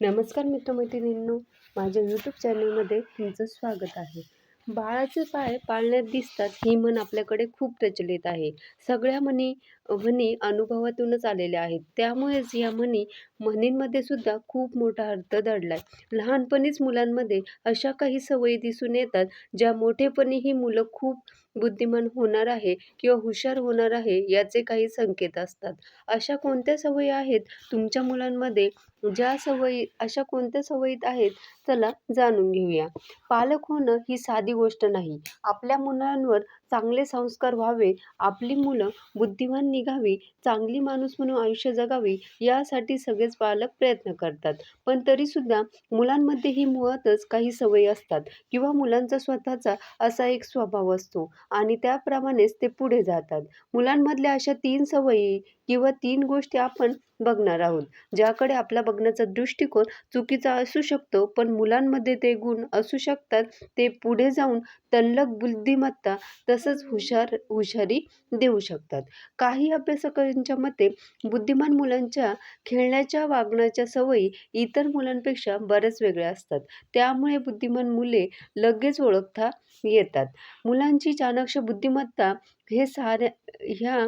नमस्कार मित्रमैत्रिणींनो माझ्या यूट्यूब चॅनलमध्ये तुमचं स्वागत आहे. बाळाचे पाय पाळण्यात दिसतात ही म्हण आपल्याकडे खूप प्रचलित आहे. सगळ्या म्हणी म्हणी अनुभवातूनच आलेल्या आहेत. त्यामुळेच या म्हणी म्हणींमध्ये सुद्धा खूप मोठा अर्थ दडला आहे लहानपणीच मुलांमध्ये अशा काही सवयी दिसून येतात ज्या मोठेपणी ही मुलं खूप बुद्धिमान होणार आहे किंवा हुशार होणार आहे याचे काही संकेत असतात. अशा कोणत्या सवयी आहेत तुमच्या मुलांमध्ये? ज्या सवयी अशा कोणत्या सवयीत आहेत चला जाणून घेऊया. पालक होणं ही साधी गोष्ट नाही. आपल्या मुलांवर चांगले संस्कार व्हावे आपली मुलं बुद्धिमान निघावी चांगली माणूस म्हणून आयुष्य जगावी यासाठी सगळेच पालक प्रयत्न करतात. पण तरीसुद्धा मुलांमध्ये ही मुळातच काही सवयी असतात किंवा मुलांचा स्वतःचा असा एक स्वभाव असतो आणि त्याप्रमाणेच ते पुढे जातात. मुलांमधल्या अशा तीन सवयी किंवा तीन गोष्टी आपण बघणार आहोत ज्याकडे आपला बघण्याचा दृष्टिकोन चुकीचा असू शकतो पण मुलांमध्ये ते गुण असू शकतात ते पुढे जाऊन तल्लक बुद्धिमत्ता तसंच हुशार हुशारी देऊ शकतात. काही अभ्यासकांच्या मते बुद्धिमान मुलांच्या खेळण्याच्या वागण्याच्या सवयी इतर मुलांपेक्षा बऱ्याच वेगळ्या असतात. त्यामुळे बुद्धिमान मुले लगेच ओळखता येतात. मुलांची चाणक्य बुद्धिमत्ता हे साऱ्या ह्या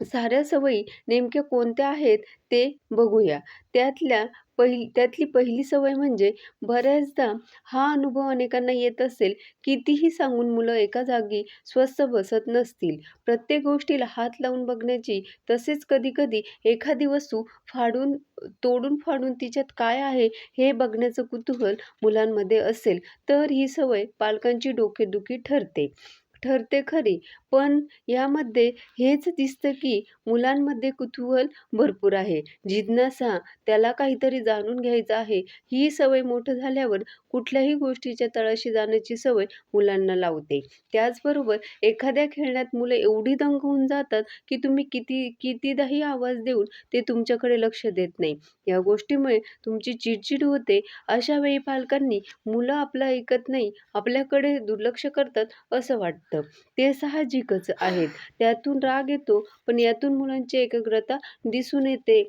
साऱ्या सवयी नेमक्या कोणत्या आहेत ते बघूया. त्यातल्या पहिली त्यातली पहिली सवय म्हणजे बऱ्याचदा हा अनुभव अनेकांना येत असेल कितीही सांगून मुलं एका जागी स्वस्थ बसत नसतील. प्रत्येक गोष्टीला हात लावून बघण्याची तसेच कधीकधी एखादी वस्तू फाडून तोडून फाडून तिच्यात काय आहे हे बघण्याचं कुतूहल मुलांमध्ये असेल तर ही सवय पालकांची डोकेदुखी ठरते. ठरते खरी. पण यामध्ये हेच दिसतं की मुलांमध्ये कुतूहल भरपूर आहे. जिज्ञासा त्याला काहीतरी जाणून घ्यायचं आहे. ही सवय मोठं झाल्यावर कुठल्याही गोष्टीच्या तळाशी जाण्याची सवय मुलांना लावते. त्याचबरोबर एखाद्या खेळण्यात मुलं एवढी दंग होऊन जातात की तुम्ही किती कितीदाही आवाज देऊन ते तुमच्याकडे लक्ष देत नाही. या गोष्टीमुळे तुमची चिडचिड होते. अशा वेळी पालकांनी मुलं आपलं ऐकत नाही आपल्याकडे दुर्लक्ष करतात असं वाटतं. ते साहजिकच आहेत. त्यातून राग येतो पण यातून मुलांची एकाग्रता दिसून येते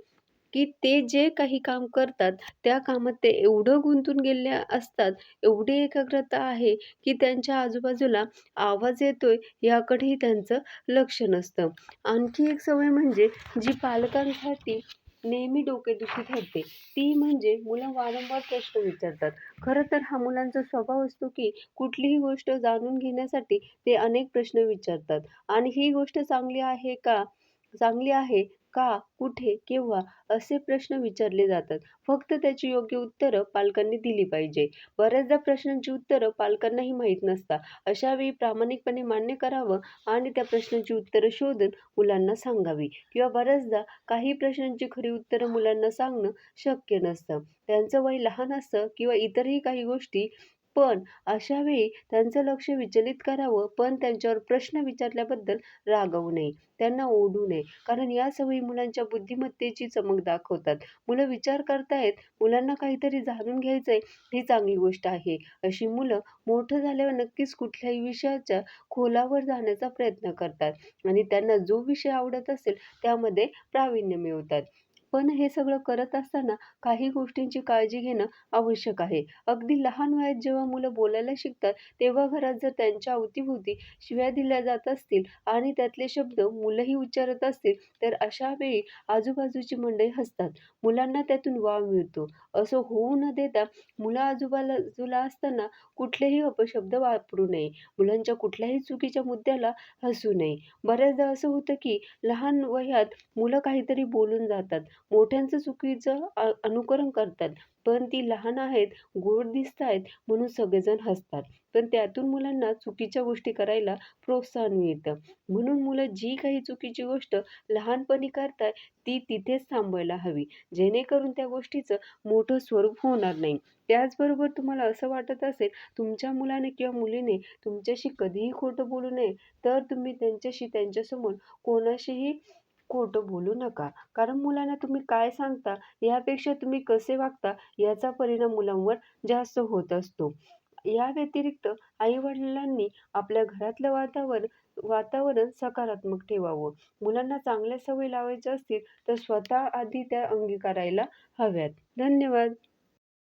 की ते जे काही काम करतात त्या कामात ते एवढं गुंतून गेले असतात एवढी एकाग्रता आहे की त्यांच्या आजूबाजूला आवाज येतोय याकडेही त्यांचं लक्ष नसतं. आणखी एक सवय म्हणजे जी पालकांसाठी नेहमी डोकेदुखी ठरते ती म्हणजे मुलं वारंवार प्रश्न विचारतात. खरं तर हा मुलांचा स्वभाव असतो की कुठलीही गोष्ट जाणून घेण्यासाठी ते अनेक प्रश्न विचारतात. आणि ही गोष्ट चांगली आहे का? चांगली आहे का कुठे केव्हा असे प्रश्न विचारले जातात. फक्त त्याची योग्य उत्तरं पालकांनी दिली पाहिजे. बऱ्याचदा प्रश्नांची उत्तरं पालकांनाही माहीत नसतात. अशावेळी प्रामाणिकपणे मान्य करावं आणि त्या प्रश्नांची उत्तरं शोधून मुलांना सांगावी. किंवा बऱ्याचदा काही प्रश्नांची खरी उत्तरं मुलांना सांगणं शक्य नसतं. त्यांचं वय लहान असतं किंवा इतरही काही गोष्टी पण अशावेळी त्यांचं लक्ष विचलित करावं पण त्यांच्यावर प्रश्न विचारल्याबद्दल रागवू नये त्यांना ओढू नये. कारण या सवयी मुलांच्या बुद्धिमत्तेची चमक दाखवतात. मुलं विचार करतायत मुलांना काहीतरी जाणून घ्यायचंय ही चांगली गोष्ट आहे. अशी मुलं मोठं झाल्यावर नक्कीच कुठल्याही विषयाच्या खोलावर जाण्याचा प्रयत्न करतात आणि त्यांना जो विषय आवडत असेल त्यामध्ये प्रावीण्य मिळवतात. पण हे सगळं करत असताना काही गोष्टींची काळजी घेणं आवश्यक आहे. अगदी लहान वयात जेव्हा मुलं बोलायला शिकतात तेव्हा घरात जर त्यांच्या अवतीभोवती शिव्या दिल्या जात असतील आणि त्यातले शब्द मुलंही उच्चारत असतील तर अशा वेळी आजूबाजूची मंडळी हसतात. मुलांना त्यातून वाव मिळतो. असं होऊ न देता मुलं आजूबाजूला असताना कुठलेही अपशब्द वापरू नये. मुलांच्या कुठल्याही चुकीच्या मुद्द्याला हसू नये. बऱ्याचदा असं होतं की लहान वयात मुलं काहीतरी बोलून जातात. मोठ्यांचं चुकीचं अनुकरण करतात. पण ती लहान आहेत गोड दिसत आहेत म्हणून सगळेजण हसतात. पण त्यातून मुलांना चुकीच्या गोष्टी करायला प्रोत्साहन मिळतं. म्हणून मुलं जी काही चुकीची गोष्ट लहानपणी करतात ती तिथेच थांबायला हवी. जेणेकरून त्या गोष्टीचं मोठं स्वरूप होणार नाही. त्याचबरोबर तुम्हाला असं वाटत असेल तुमच्या मुलाने किंवा मुलीने तुमच्याशी कधीही खोटं बोलू नये तर तुम्ही त्यांच्याशी त्यांच्यासमोर कोणाशीही खोटं बोलू नका. कारण मुलांना तुम्ही काय सांगता यापेक्षा तुम्ही कसे वागता याचा परिणाम मुलांवर जास्त होत असतो. या व्यतिरिक्त आईवडिलांनी आपल्या घरातलं वातावरण वातावरण सकारात्मक ठेवावं. मुलांना चांगल्या सवयी लावायच्या असतील तर स्वतः आधी त्या अंगीकारायला हव्यात. धन्यवाद.